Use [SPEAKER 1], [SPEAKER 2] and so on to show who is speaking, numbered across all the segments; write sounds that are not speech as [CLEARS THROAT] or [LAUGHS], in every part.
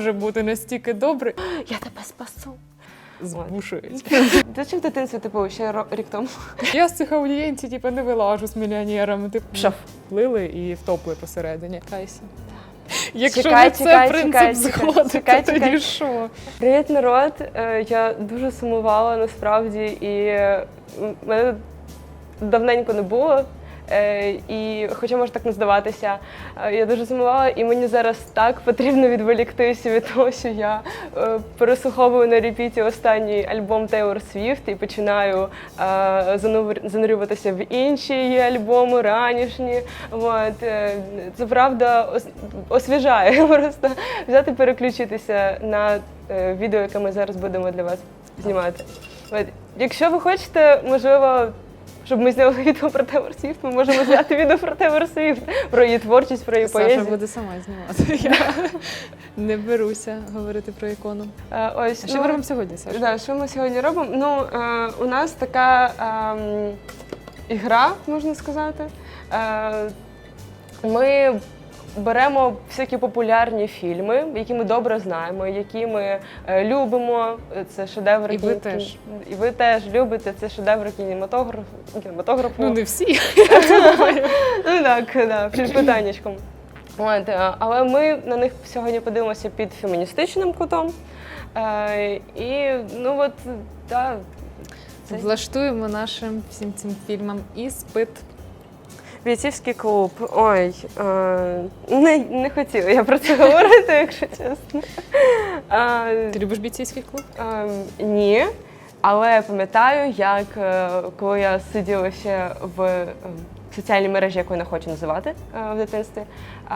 [SPEAKER 1] може бути настільки добрий.
[SPEAKER 2] Я тебе спасу.
[SPEAKER 1] Збушують.
[SPEAKER 2] Ти чи в дитинстві, типу, ще рік тому?
[SPEAKER 1] Я з цих аудієнцій, типу, не вилажу з мільйонерами. Типу,
[SPEAKER 2] Пішов.
[SPEAKER 1] плили і втопли посередині. Кайся. Якщо
[SPEAKER 2] Чекай,
[SPEAKER 1] не це
[SPEAKER 2] чекай,
[SPEAKER 1] принцип
[SPEAKER 2] чекай,
[SPEAKER 1] згоди,
[SPEAKER 2] чекай,
[SPEAKER 1] то тоді що?
[SPEAKER 2] Привіт, народ. Е, Я дуже сумувала насправді, і мене давненько не було. Е, І хоча може так не здаватися, е, я дуже сумувала, і мені зараз так потрібно відволіктися від того, що я е, переслуховую на репіті останній альбом Тейлор Свіфт і починаю занурюватися в інші її альбоми ранішні. От, це правда ос- освіжає [LAUGHS] просто взяти переключитися на відео, яке ми зараз будемо для вас знімати. От, якщо ви хочете, можливо. Щоб ми зняли відео про Тевер Свіфт, ми можемо зняти відео про Тевер Свіфт, про її творчість, про її
[SPEAKER 1] Саша
[SPEAKER 2] поезію.
[SPEAKER 1] буде сама знімати. Я не беруся говорити про ікону.
[SPEAKER 2] А, Ось,
[SPEAKER 1] А що
[SPEAKER 2] ну,
[SPEAKER 1] ми робимо сьогодні, Саша?
[SPEAKER 2] Да, що ми сьогодні робимо? Ну, е, у нас така е, ігра, можна сказати. Е, ми беремо всякі популярні фільми, які ми добре знаємо, які ми е, любимо. Це шедеври
[SPEAKER 1] І ви
[SPEAKER 2] кін-
[SPEAKER 1] теж.
[SPEAKER 2] І ви теж любите це шедеври кінематограф, кінематографу.
[SPEAKER 1] Ну не всі. [LAUGHS]
[SPEAKER 2] Ну так, питаннячком. Е, але ми на них сьогодні подивимося під феміністичним кутом. Е, і ну от, це
[SPEAKER 1] Влаштуємо нашим всім цим фільмам іспит.
[SPEAKER 2] Бійцівський клуб. Ой, е, не, не хотіла я про це говорити, якщо чесно. Е,
[SPEAKER 1] Ти любиш бійцівський клуб?
[SPEAKER 2] Ем, ні. Але я пам'ятаю, як е, коли я сиділа ще в ем, соціальній мережі, яку я не хочу називати е, в дитинстві, е,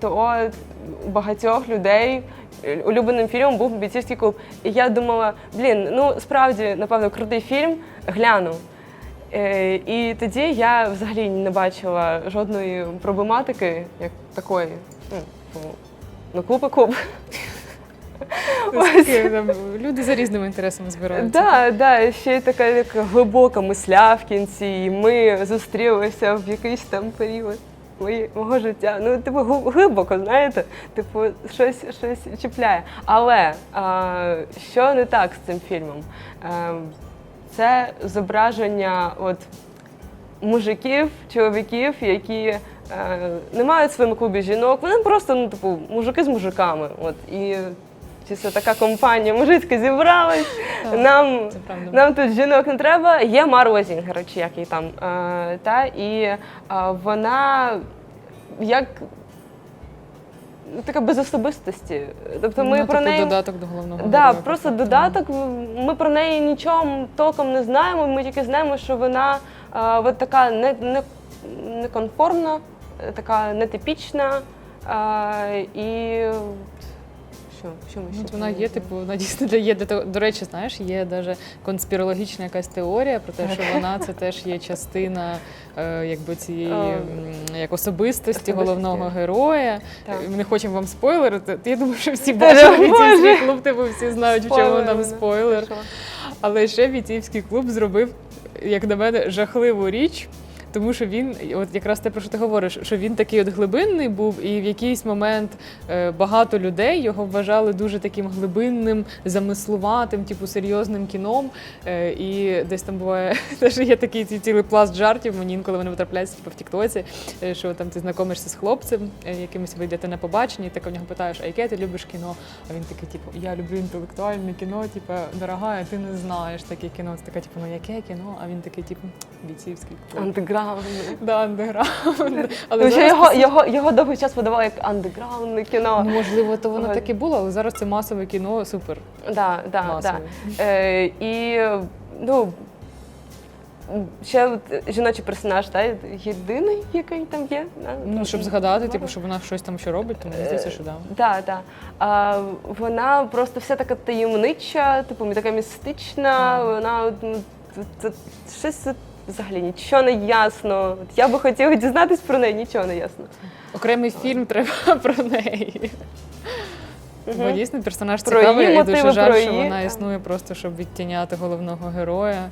[SPEAKER 2] то у багатьох людей е, улюбленим фільмом був бійцівський клуб. І я думала, блін, ну справді, напевно, крутий фільм, гляну. Е, І тоді я взагалі не бачила жодної проблематики, як такої. Ну, Ну, клуб.
[SPEAKER 1] Такі, там, Люди за різними інтересами збираються.
[SPEAKER 2] Да, да, ще й така як глибока мисля в кінці. І ми зустрілися в якийсь там період мого життя. Ну, типу, глибоко, знаєте, типу, щось, щось чіпляє. Але а, що не так з цим фільмом? Це зображення от, мужиків, чоловіків, які е, не мають в своєму клубі жінок. Вони просто, ну, типу, мужики з мужиками. От, і чисто така компанія мужицька зібралась.
[SPEAKER 1] Так,
[SPEAKER 2] Нам, нам тут жінок не треба. Є Марла Зінгер, чи як її там. Е, та, і е, вона як. Ну, Така без особистості. Тобто ми
[SPEAKER 1] Ну,
[SPEAKER 2] про неї
[SPEAKER 1] додаток до головного.
[SPEAKER 2] Да,
[SPEAKER 1] героя,
[SPEAKER 2] просто додаток. Ми про неї нічого толком не знаємо. Ми тільки знаємо, що вона а, от така не, не, неконформна, е, така нетипічна. А, і що, що ми
[SPEAKER 1] Ну,
[SPEAKER 2] ще
[SPEAKER 1] вона є, типу, вона дійсно є до речі, знаєш, є даже конспірологічна якась теорія про те, що вона це теж є частина е, якби цієї
[SPEAKER 2] Е,
[SPEAKER 1] м, як особистості
[SPEAKER 2] особистості.
[SPEAKER 1] головного героя.
[SPEAKER 2] Так.
[SPEAKER 1] Ми не хочемо вам спойлерити. Я думаю, що всі бачили бійцівський клуб, типу всі знають, в чому
[SPEAKER 2] Спойлери,
[SPEAKER 1] там
[SPEAKER 2] да.
[SPEAKER 1] спойлер. Але ще бійцівський клуб зробив, як на мене, жахливу річ. Тому що він, от якраз те, про що ти говориш, що він такий от глибинний був, і в якийсь момент е, багато людей його вважали дуже таким глибинним, замислуватим, типу серйозним кіном. Е, і десь там буває, [LAUGHS] теж є такий ці- цілий пласт жартів. Мені інколи вони потрапляються типу, в Тіктоці, е, що там ти знайомишся з хлопцем, якимось ви на побачення, і ти в нього питаєш, а яке ти любиш кіно? А він такий, типу, я люблю інтелектуальне кіно, типу, дорога, ти не знаєш таке кіно. Це така, типу, ну яке кіно? А він такий, типу, бійцівський клуб.
[SPEAKER 2] Андеграунд.
[SPEAKER 1] Да, андеграунд. Але
[SPEAKER 2] Тому
[SPEAKER 1] зараз
[SPEAKER 2] його,
[SPEAKER 1] це-
[SPEAKER 2] його, його довгий час подавали як андеграундне кіно.
[SPEAKER 1] Ну, можливо, то воно
[SPEAKER 2] Ага.
[SPEAKER 1] так і було, але зараз це масове кіно, супер
[SPEAKER 2] Да, да, да.
[SPEAKER 1] масове.
[SPEAKER 2] Е, і ну, ще от жіночий персонаж, та, єдиний, який там є. да,
[SPEAKER 1] Ну, щоб згадати, типу, що вона щось там ще робить, то мені здається, що да.
[SPEAKER 2] Так, так. А, вона просто вся така таємнича, типу, така містична, вона ну, це, це щось взагалі нічого не ясно. От я би хотіла дізнатись про неї, нічого не ясно.
[SPEAKER 1] Окремий фільм треба [LAUGHS] про неї. Бо дійсно персонаж
[SPEAKER 2] Про
[SPEAKER 1] цікавий,
[SPEAKER 2] її
[SPEAKER 1] і дуже жаль,
[SPEAKER 2] про
[SPEAKER 1] що
[SPEAKER 2] її,
[SPEAKER 1] вона існує просто, щоб відтіняти головного героя.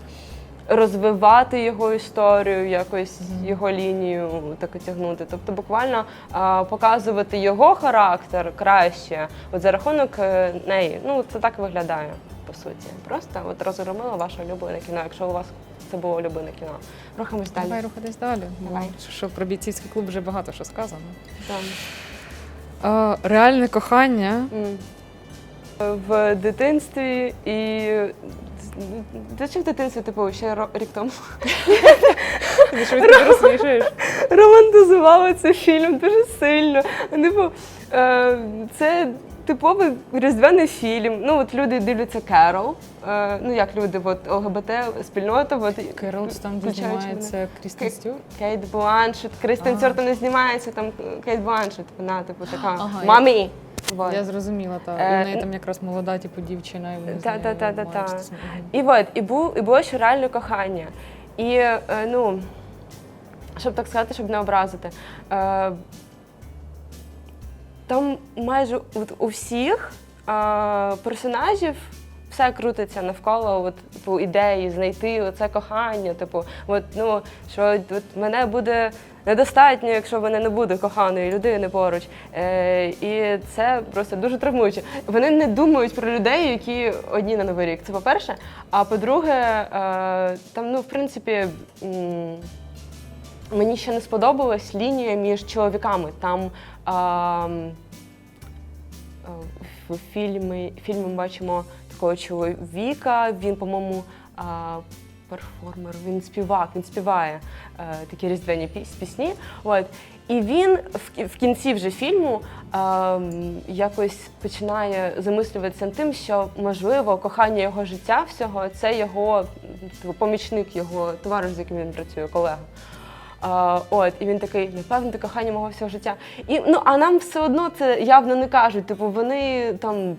[SPEAKER 2] розвивати його історію, якось його лінію так тягнути. Тобто буквально а, показувати його характер краще, от за рахунок е, неї. Ну, це так виглядає, по суті. Просто от розгромила ваше улюблене кіно, якщо у вас це було улюблене кіно. Рухаємось далі.
[SPEAKER 1] Давай рухатись далі. бо
[SPEAKER 2] Давай.
[SPEAKER 1] Що про бійцівський клуб вже багато що сказано.
[SPEAKER 2] Там.
[SPEAKER 1] А, реальне кохання.
[SPEAKER 2] М. В дитинстві і. Та чи в дитинстві, типу, ще рік тому [LAUGHS]
[SPEAKER 1] Ти
[SPEAKER 2] романтизувала цей фільм дуже сильно. Типу, е, це типовий різдвяний фільм. Ну, от люди дивляться Керол. Е, ну, як люди, от ЛГБТ спільнота. От,
[SPEAKER 1] Керол там де
[SPEAKER 2] включаючи
[SPEAKER 1] знімається Крістен Стюарт.
[SPEAKER 2] Кейт Бланшет, Кристен
[SPEAKER 1] А.
[SPEAKER 2] Стюарт не знімається, там Кейт Бланшет, вона, типу, така [GASPS]
[SPEAKER 1] Ага,
[SPEAKER 2] мамі. Вот.
[SPEAKER 1] Я зрозуміла, так.
[SPEAKER 2] Е,
[SPEAKER 1] У неї там якраз молода, типу, дівчина. і вони з
[SPEAKER 2] Та-
[SPEAKER 1] нею
[SPEAKER 2] та- та- та-
[SPEAKER 1] мають
[SPEAKER 2] та.
[SPEAKER 1] стосунки.
[SPEAKER 2] І от, і, був, і було ще реальне кохання. І, е, ну, щоб так сказати, щоб не образити. Е, там майже у всіх е, персонажів все крутиться навколо от, типу, ідеї знайти оце кохання. Типу, от, ну, що от, мене буде недостатньо, якщо мене не буде коханої людини поруч. Е, і це просто дуже травмуюче. Вони не думають про людей, які одні на новий рік. Це по-перше. А по-друге, е, там, ну, в принципі. Мені ще не сподобалась лінія між чоловіками. Там а, в фільмі, фільмі ми бачимо такого чоловіка, він, по-моєму, перформер, він співак, він співає е, такі різдвяні піс- пісні. От. І він в, кінці вже фільму а, якось починає замислюватися тим, що можливо кохання його життя всього це його типу, помічник, його товариш, з яким він працює, колега. А, от, і він такий, напевно, ти кохання мого всього життя. І, ну, а нам все одно це явно не кажуть. Типу, вони там,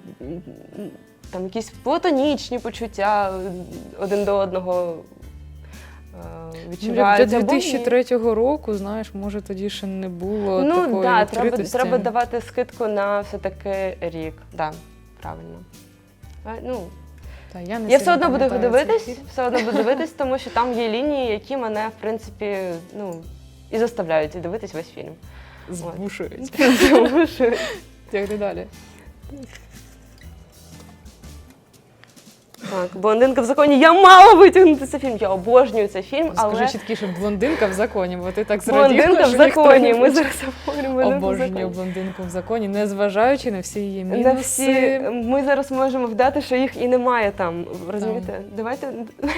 [SPEAKER 2] там якісь платонічні почуття один до одного е, відчувають. або
[SPEAKER 1] 2003 року, знаєш, може тоді ще не було
[SPEAKER 2] Ну
[SPEAKER 1] такої
[SPEAKER 2] да, треба, треба давати скидку на все-таки рік. Да, правильно. Е, Ну,
[SPEAKER 1] Та, я не
[SPEAKER 2] я все одно буду його дивитись,
[SPEAKER 1] фільм.
[SPEAKER 2] все одно буду [LAUGHS] дивитись, тому що там є лінії, які мене, в принципі, ну, і заставляють дивитись весь фільм.
[SPEAKER 1] Збушують.
[SPEAKER 2] Тому що
[SPEAKER 1] Тягни далі.
[SPEAKER 2] Так, блондинка в законі. Я мала витягнути цей фільм. Я обожнюю цей фільм,
[SPEAKER 1] Скажи
[SPEAKER 2] але
[SPEAKER 1] чіткіше, блондинка в законі, бо ти так зраділа,
[SPEAKER 2] блондинка в
[SPEAKER 1] що ніхто
[SPEAKER 2] законі.
[SPEAKER 1] не
[SPEAKER 2] Ми зараз в
[SPEAKER 1] Обожнюю
[SPEAKER 2] законі.
[SPEAKER 1] блондинку в законі, незважаючи на всі її мінуси.
[SPEAKER 2] На всі ми зараз можемо вдати, що їх і немає там. Розумієте? Давайте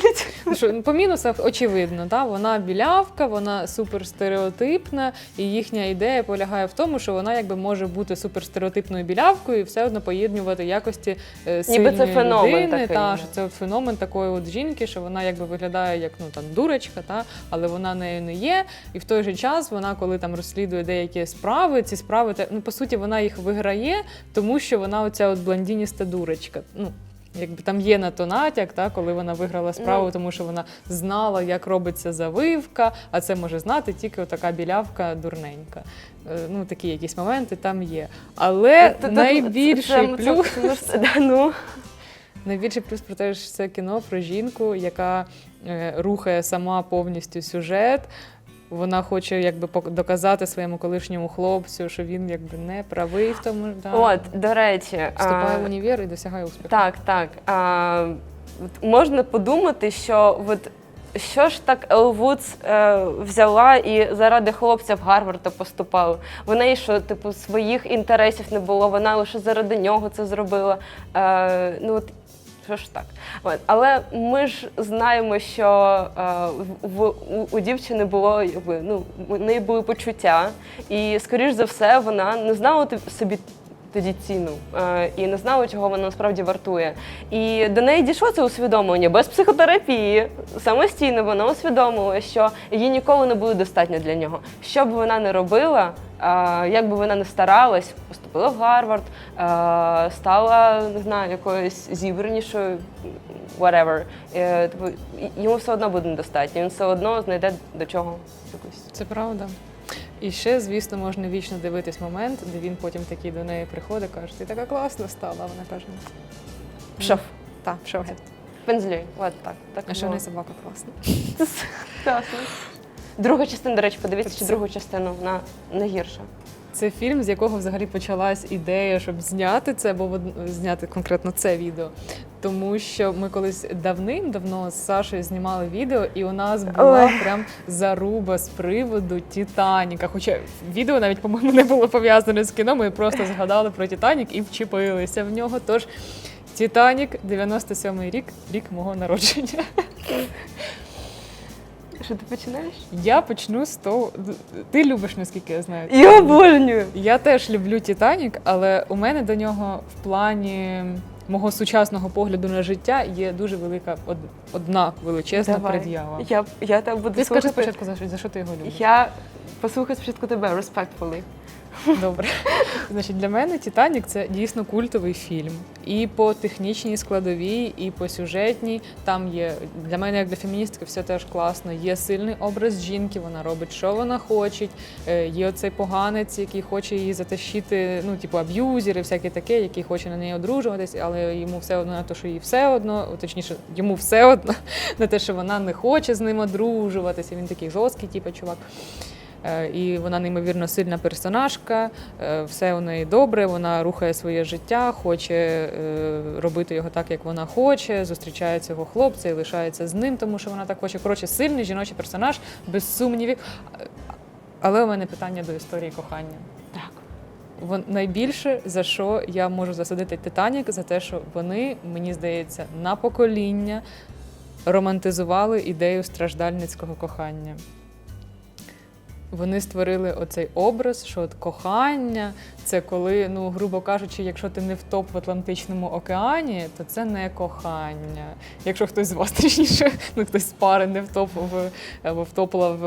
[SPEAKER 2] [LAUGHS]
[SPEAKER 1] Що, ну, по мінусах очевидно, та? вона білявка, вона суперстереотипна, і їхня ідея полягає в тому, що вона якби може бути суперстереотипною білявкою і все одно поєднувати якості е, сильної
[SPEAKER 2] це феномен
[SPEAKER 1] людини.
[SPEAKER 2] такий,
[SPEAKER 1] та,
[SPEAKER 2] да.
[SPEAKER 1] Що це феномен такої от жінки, що вона якби виглядає як ну там дурочка, та, але вона нею не є. І в той же час вона, коли там розслідує деякі справи, ці справи ну по суті вона їх виграє, тому що вона оця от блондініста дурочка. Ну, Якби там є на то натяк, та, коли вона виграла справу,
[SPEAKER 2] Ну.
[SPEAKER 1] тому що вона знала, як робиться завивка, а це може знати тільки така білявка дурненька. Е, Ну, такі якісь моменти там є. Але
[SPEAKER 2] тут-
[SPEAKER 1] найбільший плюс. Найбільший плюс про те, що це кіно про жінку, яка е, рухає сама повністю сюжет. Вона хоче якби доказати своєму колишньому хлопцю, що він якби не правий в тому. Да.
[SPEAKER 2] От, до речі,
[SPEAKER 1] Вступає
[SPEAKER 2] а,
[SPEAKER 1] в універ і досягає успіху.
[SPEAKER 2] Так, так. А, можна подумати, що от що ж так Елвудс е, взяла і заради хлопця в Гарвард поступала. В неї що, типу, своїх інтересів не було, вона лише заради нього це зробила. Е, ну, от, що ж так? От. Але ми ж знаємо, що е, в, у, у дівчини було якби, ну, в неї були почуття, і, скоріш за все, вона не знала собі тоді ціну е, і не знала, чого вона насправді вартує. І до неї дійшло це усвідомлення без психотерапії. Самостійно вона усвідомила, що їй ніколи не буде достатньо для нього. Що б вона не робила, е, як би вона не старалась, поступила в Гарвард, е, стала не знаю, якоюсь зібранішою, whatever. Типу, йому все одно буде недостатньо. Він все одно знайде до чого якусь.
[SPEAKER 1] Це правда. І ще, звісно, можна вічно дивитись момент, де він потім такий до неї приходить, каже, ти така класна стала. а Вона каже,
[SPEAKER 2] Пішов.
[SPEAKER 1] та, пішов геть.
[SPEAKER 2] Пензлі. От так. так
[SPEAKER 1] А що не собака класна. [LAUGHS]
[SPEAKER 2] Класно. Друга частина, до речі, подивіться, чи другу частину вона не гірша.
[SPEAKER 1] Це фільм, з якого взагалі почалась ідея, щоб зняти це, або зняти конкретно це відео. Тому що ми колись давним-давно з Сашою знімали відео, і у нас була
[SPEAKER 2] Ой.
[SPEAKER 1] прям заруба з приводу Титаніка. Хоча відео навіть, по-моєму, не було пов'язане з кіно. Ми просто згадали про Титанік і вчепилися в нього. Тож Титанік, 97-й рік, рік мого народження.
[SPEAKER 2] Що ти починаєш?
[SPEAKER 1] Я почну з того. Ти любиш, наскільки я знаю.
[SPEAKER 2] Я обожнюю.
[SPEAKER 1] Я теж люблю Титанік, але у мене до нього в плані мого сучасного погляду на життя є дуже велика од- одна величезна
[SPEAKER 2] Давай.
[SPEAKER 1] пред'ява.
[SPEAKER 2] Я, я тебе буду
[SPEAKER 1] Ти скажи
[SPEAKER 2] слухати.
[SPEAKER 1] спочатку, за що, за що ти його любиш?
[SPEAKER 2] Я послухаю спочатку тебе, respectfully.
[SPEAKER 1] Добре. Значить, для мене Титанік це дійсно культовий фільм. І по технічній складовій, і по сюжетній. Там є для мене, як для феміністки, все теж класно. Є сильний образ жінки, вона робить, що вона хоче. Е, Є оцей поганець, який хоче її затащити, ну, типу, аб'юзер і всяке таке, який хоче на неї одружуватись, але йому все одно на те, що їй все одно, точніше, йому все одно [LAUGHS] на те, що вона не хоче з ним одружуватися. Він такий жорсткий, типу, чувак. Е, І вона неймовірно сильна персонажка, е, все у неї добре, вона рухає своє життя, хоче е, робити його так, як вона хоче, зустрічає цього хлопця і лишається з ним, тому що вона так хоче. Коротше, сильний жіночий персонаж, без сумнівів. Але у мене питання до історії кохання.
[SPEAKER 2] Так.
[SPEAKER 1] Вон найбільше за що я можу засадити Титанік, за те, що вони, мені здається, на покоління романтизували ідею страждальницького кохання. Вони створили оцей образ, що от кохання це коли, ну, грубо кажучи, якщо ти не втоп в Атлантичному океані, то це не кохання. Якщо хтось з вас [LAUGHS] точніше, ну хтось з пари не втоп в або втопла в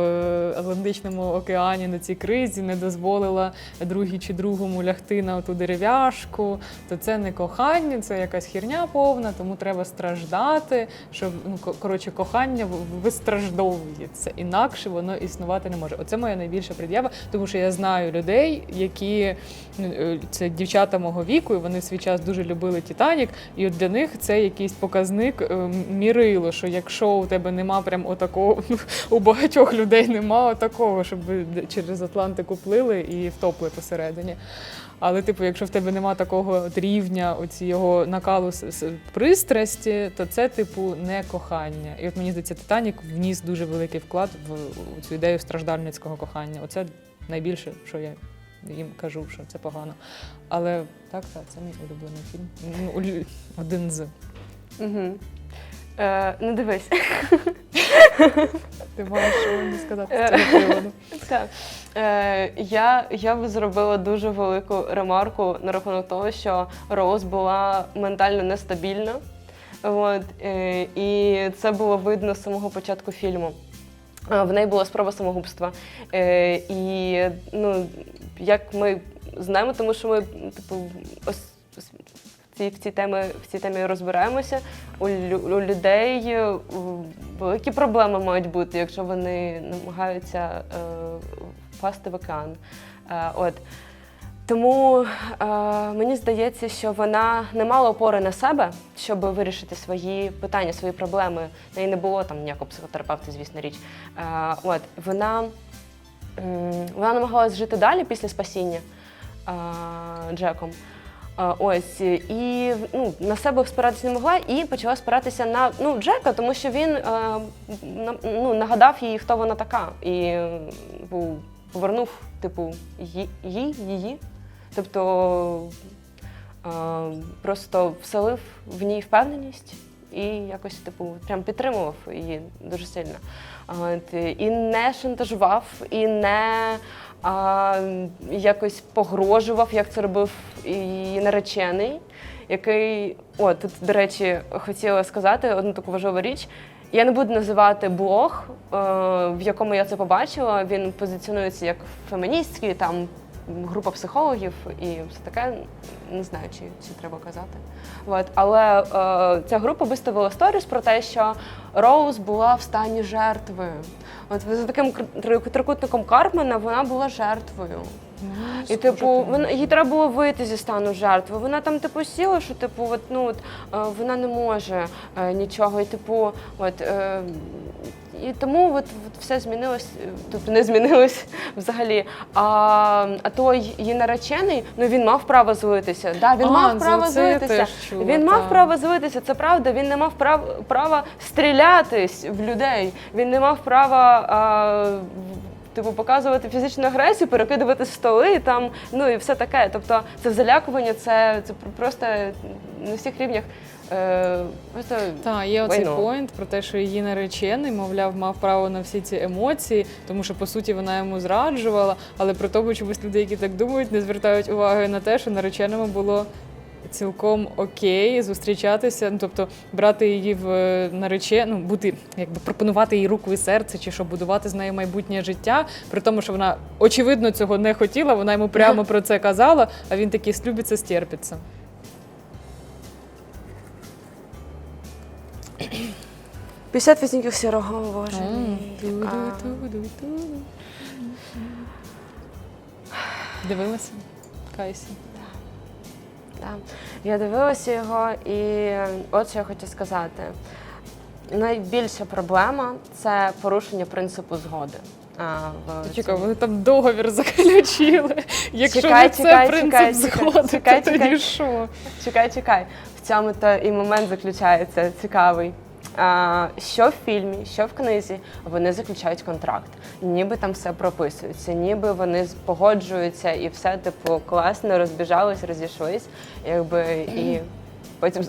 [SPEAKER 1] Атлантичному океані на цій кризі, не дозволила другій чи другому лягти на ту дерев'яшку, то це не кохання, це якась хірня повна, тому треба страждати, щоб ну ко- коротше кохання вистраждовується, інакше воно існувати не може. Оце моя найбільша пред'ява, тому що я знаю людей, які е, це дівчата мого віку, і вони в свій час дуже любили Титанік. І от для них це якийсь показник е, мірило, що якщо у тебе нема прям отакого, [LAUGHS] у багатьох людей нема отакого, щоб ви через Атлантику плили і втопли посередині. Але, типу, якщо в тебе нема такого от рівня цього накалу с- с- пристрасті, то це, типу, не кохання. І от мені здається, Титанік вніс дуже великий вклад в цю ідею страждальницького кохання. Оце найбільше, що я їм кажу, що це погано. Але так, так, це мій улюблений фільм. Один з.
[SPEAKER 2] Угу. Е, ну дивись.
[SPEAKER 1] Ти маєш мені сказати з
[SPEAKER 2] Е.
[SPEAKER 1] цього приводу.
[SPEAKER 2] Так. Е, я, я б зробила дуже велику ремарку на рахунок того, що Роуз була ментально нестабільна. От, е, і це було видно з самого початку фільму. Е, В неї була спроба самогубства. Е, і ну, як ми знаємо, тому що ми типу, ос, ос- в цій, в цій темі, в цій темі розбираємося. У, у людей е, великі проблеми мають бути, якщо вони намагаються е, впасти в океан. Е, от. Тому е, мені здається, що вона не мала опори на себе, щоб вирішити свої питання, свої проблеми. В неї не було там ніякого психотерапевта, звісно річ. Е, от вона, м, вона намагалась жити далі після спасіння е, Джеком. Ось і ну, на себе спиратися не могла, і почала спиратися на ну, Джека, тому що він е, ну, нагадав їй, хто вона така, і був- повернув, типу, її, її, її. Тобто е, просто вселив в ній впевненість і якось, типу, прям підтримував її дуже сильно. От, і не шантажував, і не а, якось погрожував, як це робив її наречений, який, о, тут, до речі, хотіла сказати одну таку важливу річ. Я не буду називати блог, е, в якому я це побачила. Він позиціонується як феміністський, там група психологів і все таке. Не знаю, чи, чи треба казати. От. Але е, ця група виставила сторіс про те, що Роуз була в стані жертви. От за таким трикутником Карпмана вона була жертвою. І типу, вона їй треба було вийти зі стану жертви. Вона там типу сіла, що типу, от, ну от е, вона не може е, нічого. І типу, от е, і тому от, от все змінилось, е, тобто не змінилось [LAUGHS] взагалі. А, а той її наречений, ну він мав право злитися. Да, він
[SPEAKER 1] А,
[SPEAKER 2] мав
[SPEAKER 1] за
[SPEAKER 2] право
[SPEAKER 1] це я
[SPEAKER 2] злитися.
[SPEAKER 1] теж чула,
[SPEAKER 2] він мав
[SPEAKER 1] так.
[SPEAKER 2] право злитися, це правда. Він не мав прав, права стрілятись в людей. Він не мав права. А, Типу, показувати фізичну агресію, перекидувати столи там, ну і все таке. Тобто це залякування, це, це пр- просто на всіх рівнях. Е, просто
[SPEAKER 1] Так, є оцей поінт про те, що її наречений, мовляв, мав право на всі ці емоції, тому що по суті вона йому зраджувала. Але при тому чомусь люди, які так думають, не звертають уваги на те, що нареченому було цілком окей зустрічатися, ну тобто брати її в е, нарече, ну бути, якби пропонувати їй руку і серце, чи що будувати з нею майбутнє життя, при тому, що вона очевидно цього не хотіла, вона йому прямо про це казала, а він такий слюбиться, стерпиться.
[SPEAKER 2] – 50 відтінків сірого, боже. Мій.
[SPEAKER 1] Дивилася? Кайсі.
[SPEAKER 2] Да. Я дивилася його, і от що я хочу сказати. Найбільша проблема це порушення принципу згоди. А, в
[SPEAKER 1] Чекай, вони там договір заключили. [LAUGHS] Якщо
[SPEAKER 2] Чекай,
[SPEAKER 1] не це
[SPEAKER 2] чекай,
[SPEAKER 1] принцип
[SPEAKER 2] чекай,
[SPEAKER 1] згоди,
[SPEAKER 2] чекай,
[SPEAKER 1] то тоді
[SPEAKER 2] чекай.
[SPEAKER 1] що?
[SPEAKER 2] Чекай, чекай. В цьому то і момент заключається цікавий. Що в фільмі, що в книзі, вони заключають контракт. Ніби там все прописується, ніби вони погоджуються і все, типу, класно розбіжались, розійшлись, якби і. [CLEARS THROAT] Потім.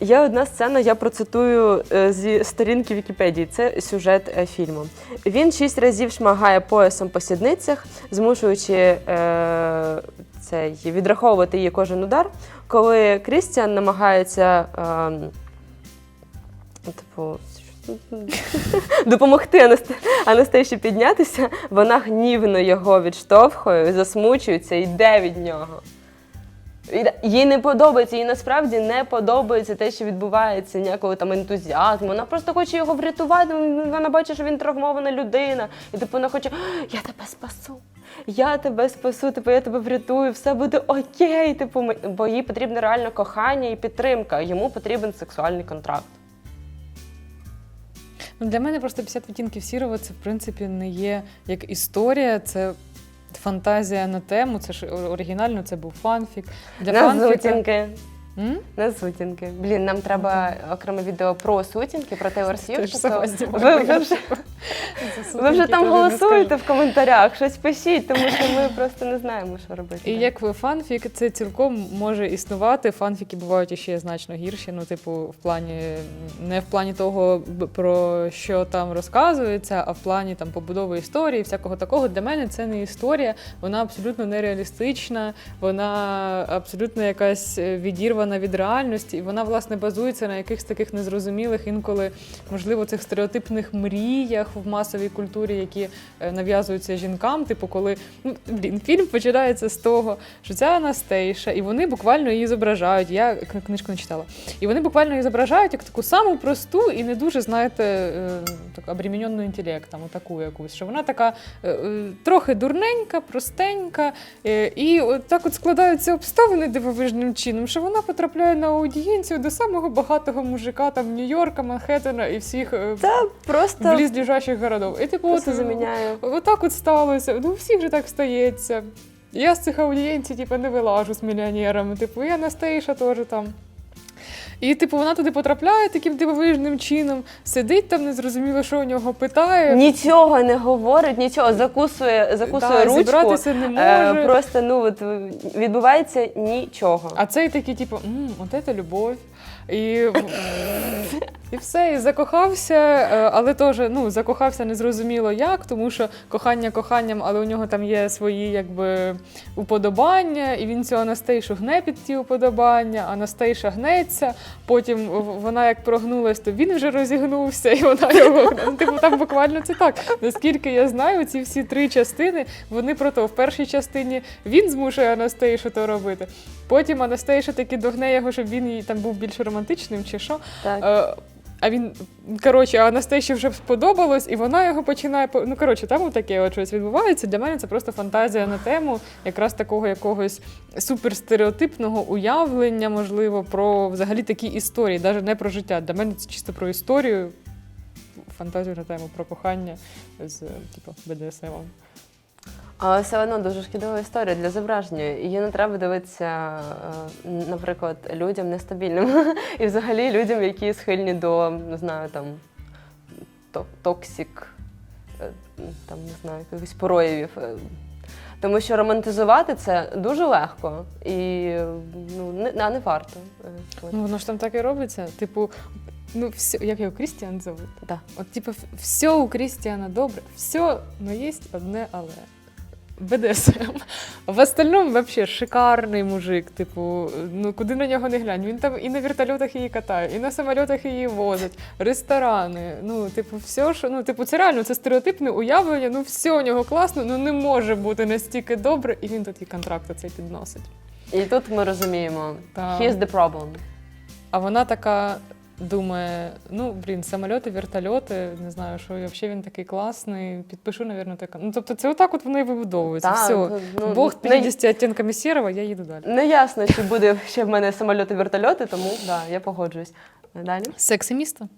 [SPEAKER 2] Є одна сцена, я процитую е, зі сторінки Вікіпедії. Це сюжет е, фільму. Він шість разів шмагає поясом по сідницях, змушуючи е, цей, відраховувати її кожен удар. Коли Крістіан намагається ем, типу, [LAUGHS] допомогти Анаст- Анастасії піднятися, вона гнівно його відштовхує, засмучується йде від нього. Їй не подобається, їй насправді не подобається те, що відбувається, ніякого там ентузіазму. Вона просто хоче його врятувати. Вона бачить, що він травмована людина. І типу вона хоче, я тебе спасу. Я тебе спасу, типу, я тебе врятую, все буде окей. Типу, бо їй потрібне реально кохання і підтримка. Йому потрібен сексуальний контракт.
[SPEAKER 1] Ну, для мене просто 50 відтінків сірого це в принципі не є як історія, це фантазія на тему. Це ж оригінально, це був фанфік. Для фанфіка... М?
[SPEAKER 2] На сутінки. Блін, нам треба окреме відео про сутінки, про Тейлор Свіфт. Тобто Ви, ви, вже, ви вже там голосуєте в коментарях, щось пишіть, тому що ми просто не знаємо, що робити.
[SPEAKER 1] І як ви фанфік, це цілком може існувати. Фанфіки бувають іще значно гірші. Ну, типу, в плані не в плані того, про що там розказується, а в плані там побудови історії, всякого такого. Для мене це не історія, вона абсолютно нереалістична, вона абсолютно якась е, відірвана від реальності, і вона власне базується на якихось таких незрозумілих інколи, можливо, цих стереотипних мріях в масовій культурі, які е, нав'язуються жінкам. Типу, коли ну блін, фільм починається з того, що ця Анастейша, і вони буквально її зображають. Я книжку не читала. І вони буквально її зображають як таку саму просту і не дуже, знаєте, е, так обреміненну інтелектом, таку якусь. Що вона така е, трохи дурненька, простенька, і так от складаються обставини дивовижним чином, що вона потрапляє на аудієнцію до самого багатого мужика там Нью-Йорка, Манхеттена і всіх е,
[SPEAKER 2] Просто,
[SPEAKER 1] близлежащих городов. І типу,
[SPEAKER 2] просто
[SPEAKER 1] от,
[SPEAKER 2] заміняю.
[SPEAKER 1] Отак от сталося. Ну, всіх же так стається. Я з цих аудієнцій, типу, не вилажу з мільйонерами. Типу, я Настейша теж там. І, типу, вона туди потрапляє таким дивовижним чином, сидить там, незрозуміло, що у нього питає.
[SPEAKER 2] Нічого не говорить, нічого, закусує, закусує
[SPEAKER 1] Да,
[SPEAKER 2] ручку.
[SPEAKER 1] зібратися не
[SPEAKER 2] Е,
[SPEAKER 1] може.
[SPEAKER 2] просто ну от відбувається нічого.
[SPEAKER 1] А цей такий, типу, «М, от це любов. І, і все, і закохався, е, але теж ну, закохався незрозуміло як, тому що кохання коханням, але у нього там є свої якби уподобання, і він цю Анастейшу гне під ті уподобання, Анастейша гнеться, потім вона як прогнулась, то він вже розігнувся, і вона його. Ну, Типу, там буквально це так. Наскільки я знаю, ці всі три частини, вони про то. В першій частині він змушує Анастейшу то робити. Потім Анастейша таки догне його, щоб він їй там був більш романтичним чи що.
[SPEAKER 2] Так.
[SPEAKER 1] Е, А він, коротше, Анастасії вже сподобалось, і вона його починає. Ну, коротше, там таке от щось відбувається. Для мене це просто фантазія на тему якраз такого якогось суперстереотипного уявлення, можливо, про взагалі такі історії, навіть не про життя. Для мене це чисто про історію, фантазію на тему про кохання з типу, БДСМом.
[SPEAKER 2] Але все одно дуже шкідлива історія для зображення. Її не треба дивитися, е, наприклад, людям нестабільним [LAUGHS] і взагалі людям, які схильні до, не знаю, там то- токсик, е, там не знаю, якихось проявів. Е, Тому що романтизувати це дуже легко і ну, не, а не варто.
[SPEAKER 1] Ну, воно ж там так і робиться. Типу, ну, все, як його Крістіан зовут?
[SPEAKER 2] Да.
[SPEAKER 1] От, типу, все у Крістіана добре, все, ну є одне але. БДСМ. В остальному вообще шикарний мужик. Типу, ну куди на нього не глянь. Він там і на вертольотах її катає, і на самольотах її возить, ресторани. Ну, типу, все, що ну, типу, це реально це стереотипне уявлення. Ну, все у нього класно, ну не може бути настільки добре, і він тут і контракт цей підносить.
[SPEAKER 2] І тут ми розуміємо,
[SPEAKER 1] Так.
[SPEAKER 2] here's the problem.
[SPEAKER 1] А вона така думає: ну, блін, самольоти, вертольоти, не знаю, що взагалі він такий класний. Підпишу, навірно, так. Ну, тобто, це отак от вони і вибудовується.
[SPEAKER 2] Так,
[SPEAKER 1] Все.
[SPEAKER 2] ну,
[SPEAKER 1] Бог
[SPEAKER 2] не-
[SPEAKER 1] оттінками сірого, я їду далі.
[SPEAKER 2] Не ясно, чи буде ще в мене самольоти-вертольоти, тому да, я погоджуюсь. Далі.
[SPEAKER 1] Секси місто.